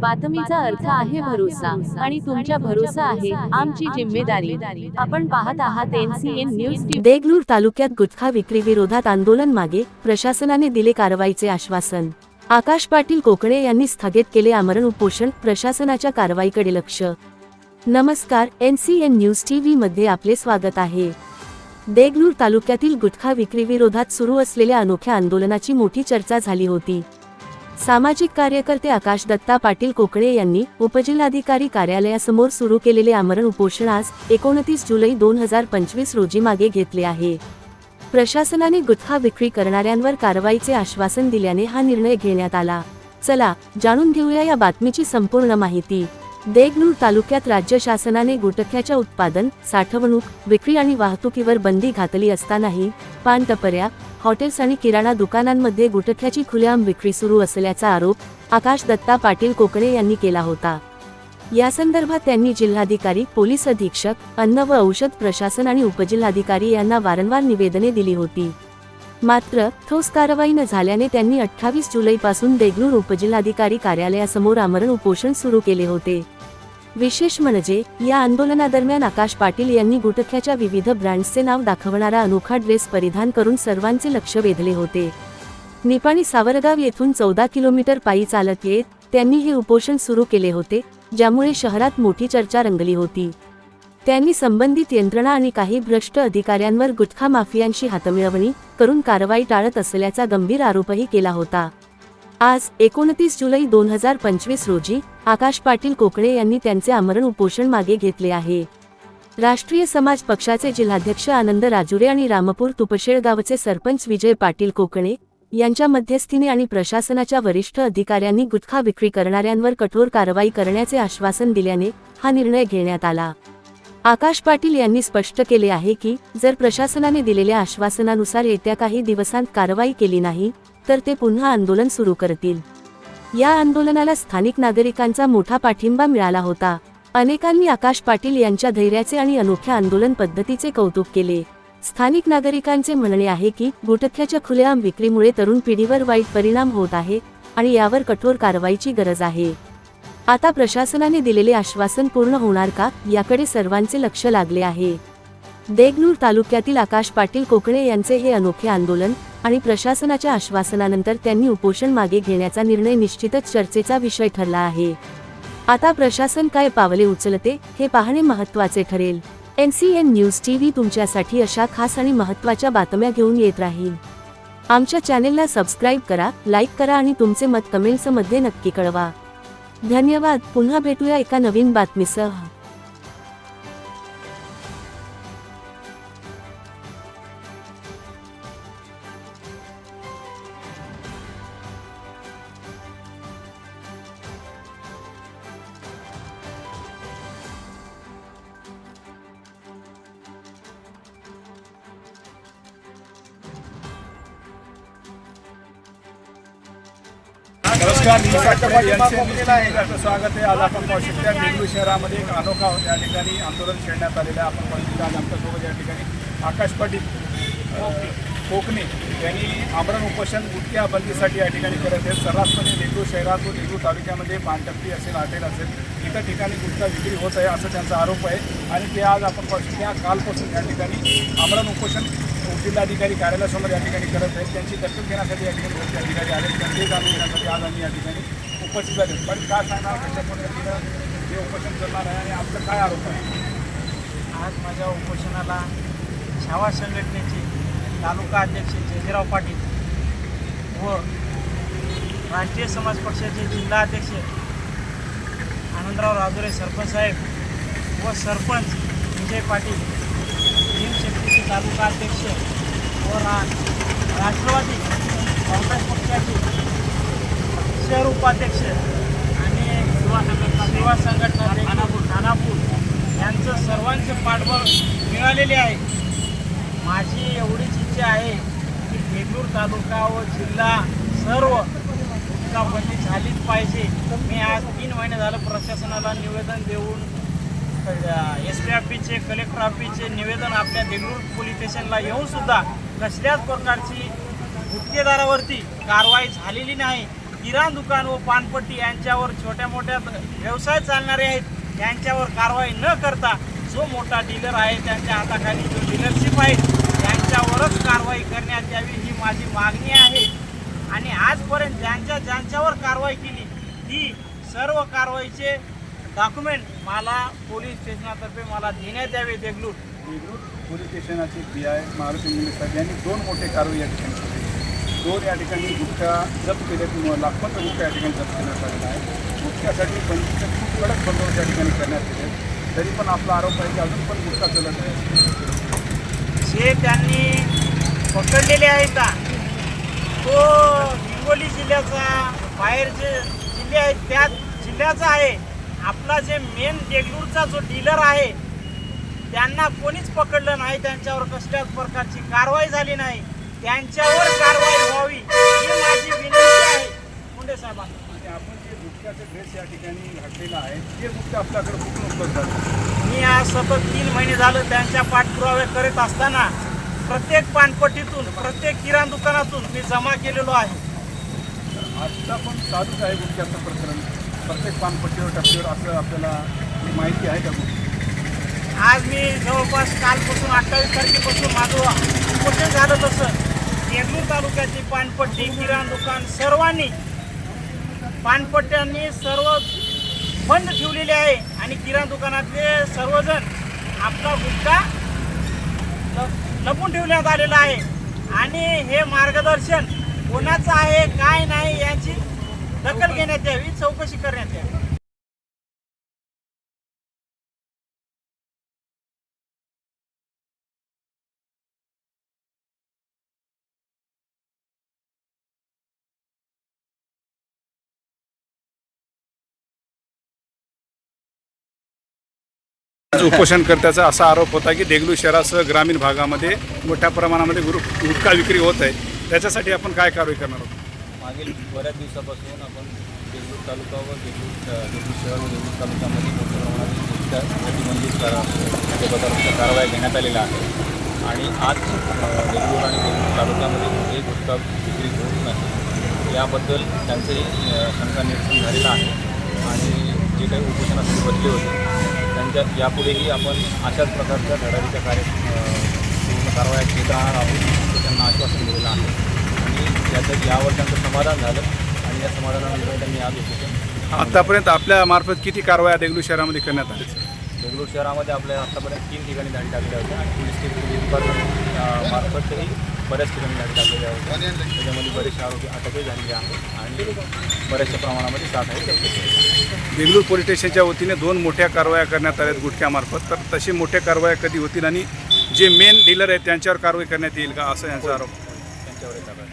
बातमीचा अर्थ आहे भरोसा आणि तुमच्या भरोसा आहे आमची जिम्मेदारी. आपण पाहत आहात एनसीएन न्यूज देगलूर तालुक्यात गुटखा विक्री विरोधात आंदोलन मागे प्रशासनाने दिले कारवाईचे आश्वासन. आकाश पाटील कोकणे यांनी स्थगित केले आमरण उपोषण प्रशासनाच्या कारवाईकडे लक्ष. नमस्कार एनसीएन न्यूज टीव्ही मध्ये आपले स्वागत आहे. देगलूर तालुक्यातील गुटखा विक्री विरोधात सुरू असलेल्या अनोख्या आंदोलनाची मोठी चर्चा झाली होती. सामाजिक कार्यकर्ते आकाश दत्ता पाटील कोकळे यांनी उपजिल्हाधिकारी कार्यालयासमोर सुरू केलेले आमरण उपोषण आज एकोणतीस जुलै दोन हजार पंचवीस रोजी मागे घेतले आहे. प्रशासनाने गुटखा विक्री करणाऱ्यांवर कारवाईचे आश्वासन दिल्याने हा निर्णय घेण्यात आला. चला जाणून घेऊया या बातमीची संपूर्ण माहिती. देगलूर तालुक्यात राज्य शासनाने गुटख्याच्या उत्पादन साठवणूक विक्री आणि वाहतुकीवर बंदी घातली असतानाही पानटपऱ्या हॉटेल्स आणि किराणा दुकानांमध्ये गुटख्याची खुलेआम विक्री सुरू असल्याचा आरोप आकाश दत्ता पाटील कोकणे यांनी केला होता. या संदर्भात त्यांनी जिल्हाधिकारी पोलीस अधीक्षक अन्न व औषध प्रशासन आणि उपजिल्हाधिकारी यांना वारंवार निवेदने दिली होती. मात्र ठोस कारवाई न झाल्याने त्यांनी अठ्ठावीस जुलैपासून देगलूर उपजिल्हाधिकारी कार्यालयासमोर आमरण उपोषण सुरू केले होते. विशेष म्हणजे या आंदोलनादरम्यान आकाश पाटील यांनी गुटख्याच्या विविध ब्रँड्सचे नाव दाखवणारा अनोखा ड्रेस परिधान करून सर्वांचे लक्ष वेधले होते. निपाणी सावरगाव येथून चौदा किलोमीटर पायी चालत येत त्यांनी हे उपोषण सुरू केले होते ज्यामुळे शहरात मोठी चर्चा रंगली होती. त्यांनी संबंधित यंत्रणा आणि काही भ्रष्ट अधिकाऱ्यांवर गुटखा माफियांशी हातमिळवणी करून कारवाई टाळत असल्याचा गंभीर आरोपही केला होता. आज एकोणतीस जुलै दोन हजार पंचवीस रोजी आकाश पाटील कोकणे यांनी त्यांचे आमरण उपोषण मागे घेतले आहे. राष्ट्रीय समाज पक्षाचे जिल्हाध्यक्ष आनंद राजुरे आणि रामपूर तुपशेळगावचे सरपंच विजय पाटील कोकणे यांच्या मध्यस्थीने आणि प्रशासनाच्या वरिष्ठ अधिकाऱ्यांनी गुटखा विक्री करणाऱ्यांवर कठोर कारवाई करण्याचे आश्वासन दिल्याने हा निर्णय घेण्यात आला. आकाश पाटील यांनी स्पष्ट केले आहे की जर प्रशासनाने दिलेल्या आश्वासनानुसार येत्या काही दिवसांत कारवाई केली नाही तर ते पुन्हा आंदोलन सुरू करतील. या आंदोलनाला स्थानिक नागरिकांचा मोठा पाठिंबा मिळाला होता. अनेकांनी आकाश पाटील यांच्या धैर्याचे आणि अनोख्या आंदोलन पद्धतीचे कौतुक केले. स्थानिक नागरिकांचे म्हणणे आहे की गुटख्याच्या खुलेआम विक्रीमुळे तरुण पिढीवर वाईट परिणाम होत आहे आणि यावर कठोर कारवाईची गरज आहे. आता प्रशासनाने दिलेले आश्वासन पूर्ण होणार का याकडे सर्वांचे लक्ष लागले आहे. देगलूर तालुक्यातील आकाश पाटील कोकणे यांचे हे अनोखे आंदोलन आणि प्रशासनाच्या आश्वासनानंतर त्यांनी उपोषण मागे घेण्याचा निर्णय निश्चितच चर्चेचा विषय ठरला आहे. आता प्रशासन काय पावले उचलते हे पाहणे महत्त्वाचे ठरेल. एन न्यूज टीव्ही तुमच्यासाठी अशा खास आणि महत्त्वाच्या बातम्या घेऊन येत राहील. आमच्या चॅनेलला सबस्क्राईब करा लाईक करा आणि तुमचे मत कमेंट्समध्ये नक्की कळवा. धन्यवाद पुन्हा भेटूया एका नवीन बातमीसह. नमस्कार मी आपलं स्वागत आहे. आज आपण पाहू शकता देगलूर शहरामध्ये एक अनोखा या ठिकाणी आंदोलन छेडण्यात आलेलं आहे. आपण पाहू शकता आज आमच्यासोबत या ठिकाणी आकाश पाटील कोकणे यांनी आमरण उपोषण गुटख्या बंदीसाठी या ठिकाणी करत आहेत. सर्रासपणे देगलूर शहरात व देगलूर तालुक्यामध्ये पानटप्पी असेल हॉटेल असेल. इतर ठिकाणी गुटखा विक्री होत आहे असं त्यांचा आरोप आहे. आणि ते आज आपण पाहू शकता कालपासून या ठिकाणी आमरण उपोषण जिल्हाधिकारी कार्यालयासमोर या ठिकाणी करत आहेत. त्यांची दखल घेण्यासाठी या ठिकाणी वरिष्ठ अधिकारी आले. त्यांचे जाणून घेण्यासाठी आज आम्ही या ठिकाणी उपस्थित झाले पण काय सांगणार कशा पद्धतीनं हे उपोषण करणार आहे आणि आपलं काय आरोप आहे? आज माझ्या उपोषणाला छावा संघटनेचे तालुका अध्यक्ष जयजीराव पाटील व राष्ट्रीय समाज पक्षाचे जिल्हा अध्यक्ष आनंदराव राजुरे सरपंच साहेब व सरपंच विजय पाटील भीमशक्तीचे तालुका अध्यक्ष व रा राष्ट्रवादी काँग्रेस पक्षाचे शहर उपाध्यक्ष आणि युवा संघटना युवा संघटना खानापूर खानापूर यांचं सर्वांचे पाठबळ मिळालेले आहे. माझी एवढीच इच्छा आहे की देगलूर तालुका व जिल्हा सर्व बंदी झालीच पाहिजे. मी आज तीन महिने झालं प्रशासनाला निवेदन देऊन एस पी ऑफिसचे कलेक्टर ऑफिसचे निवेदन आपल्या देगलूर पोलीस स्टेशनला येऊन सुद्धा कसल्याच प्रकारची गुत्तेदारावरती कारवाई झालेली नाही. किराणा दुकान व पानपट्टी यांच्यावर छोट्या मोठ्या व्यवसाय चालणारे आहेत. यांच्यावर कारवाई न करता जो मोठा डीलर आहे त्यांच्या हाताखाली जो डीलरशिप आहे त्यांच्यावरच कारवाई करण्यात यावी ही माझी मागणी आहे. आणि आजपर्यंत ज्यांच्या ज्यांच्यावर कारवाई केली ती सर्व कारवाईचे डॉक्युमेंट मला पोलीस स्टेशनातर्फे मला देण्यात यावे देगलूर देगलूर पोलीस स्टेशनाचे पी आय मारुती साहेब यांनी दोन मोठे कारवाई या ठिकाणी केली. दोन या ठिकाणी गुटखा जप्त केले लाखोंचा गुटखा या ठिकाणी जप्त करण्यात आलेला आहे. गुटख्यासाठी पंचवीसचे खूप कडक बंदोबस्त या ठिकाणी करण्यात येते तरी पण आपला आरोप आहे की अजून पण गुटखा चलत आहे. जे त्यांनी पकडलेले आहेत का तो हिंगोली जिल्ह्याचा बाहेर जे जिल्हे आहेत त्या जिल्ह्याचा आहे. आपला जे मेन देगलूरचा जो डीलर आहे त्यांना कोणीच पकडलं नाही त्यांच्यावर कसल्याच प्रकारची कारवाई झाली नाही. त्यांच्यावर कारवाई व्हावी ही माझी विनंती आहे. मुंडे साहेबांना आणि आपण जे गुटख्याचे ड्रेस या ठिकाणी घातलेला आहे ते आपल्याकडे कुठून उपलब्ध आहे मी आज सतत तीन महिने झालं त्यांच्या पाठपुरावे करीत असताना प्रत्येक पानपट्टीतून प्रत्येक किराणा दुकानातून मी जमा केलेलो आहे. आत्ता पण चालूच आहे गुटख्याचं प्रकरण. प्रत्येक पानपट्टीवर टप्प्यावर असं आपल्याला माहिती आहे का आज मी जवळपास कालपासून अठ्ठावीस तारखेपासून माझं उपोषण झालं तसं येगलूर तालुक्याची पानपट्टी किराण दुकान सर्वांनी पानपट्ट्यांनी सर्व बंद ठेवलेले आहे आणि किराणा दुकानातले सर्वजण आपला गुटखा ल- लपून ठेवण्यात आलेला आहे. आणि हे मार्गदर्शन कोणाचं आहे काय नाही याची दखल घेण्यात यावी चौकशी करण्यात यावी. उपोषणकर्त्याचा असा आरोप होता की देगलू शहरासह ग्रामीण भागामध्ये मोठ्या प्रमाणामध्ये गुरु गुटखा विक्री होत आहे. त्याच्यासाठी आपण काय कारवाई करणार आहोत? मागील बऱ्याच दिवसापासून आपण देगलूर तालुका व देगलूर देगलूर शहर व देगलूर तालुक्यामध्ये मोठ्या प्रमाणात प्रतिबंधित करा कारवाई कारवाया घेण्यात आलेला आहे. आणि आज अ, देगलूर आणि देगलूर तालुक्यामध्ये कुठेही गुटखा विक्री होत नाही. याबद्दल त्यांचंही शंका निरसन झालेलं आहे. आणि जे काही उपोषणासाठी बदले होते त्यांच्या यापुढेही आपण अशाच प्रकारच्या धडाडीच्या कार्य पूर्ण कारवाया घेत राहणार आहोत त्यांना आश्वासन दिलेलं आहे. आणि त्याचं यावर त्यांचं समाधान झालं आणि या समाधानानंतर त्यांनी आज आतापर्यंत आपल्या मार्फत किती कारवाया देगलू शहरामध्ये करण्यात आल्या? बेंगळूर शहरामध्ये आपल्या आत्तापर्यंत तीन ठिकाणी धाडी टाकल्या होत्या आणि पोलीस डिपार्टमेंट मार्फतही बऱ्याच ठिकाणी धाडी टाकलेल्या होत्या. त्याच्यामध्ये बरेचसे आरोपी अटकही झालेले आहेत आणि बऱ्याचशा प्रमाणामध्ये साठ आहे. देगलूर पोलीस स्टेशनच्या वतीने दोन मोठ्या कारवाया करण्यात आल्यात गुटख्यामार्फत. तर तशी मोठ्या कारवाया कधी होतील आणि जे मेन डीलर आहेत त्यांच्यावर कारवाई करण्यात येईल का? असं यांचा आरोप. त्यांच्यावर कारवाई.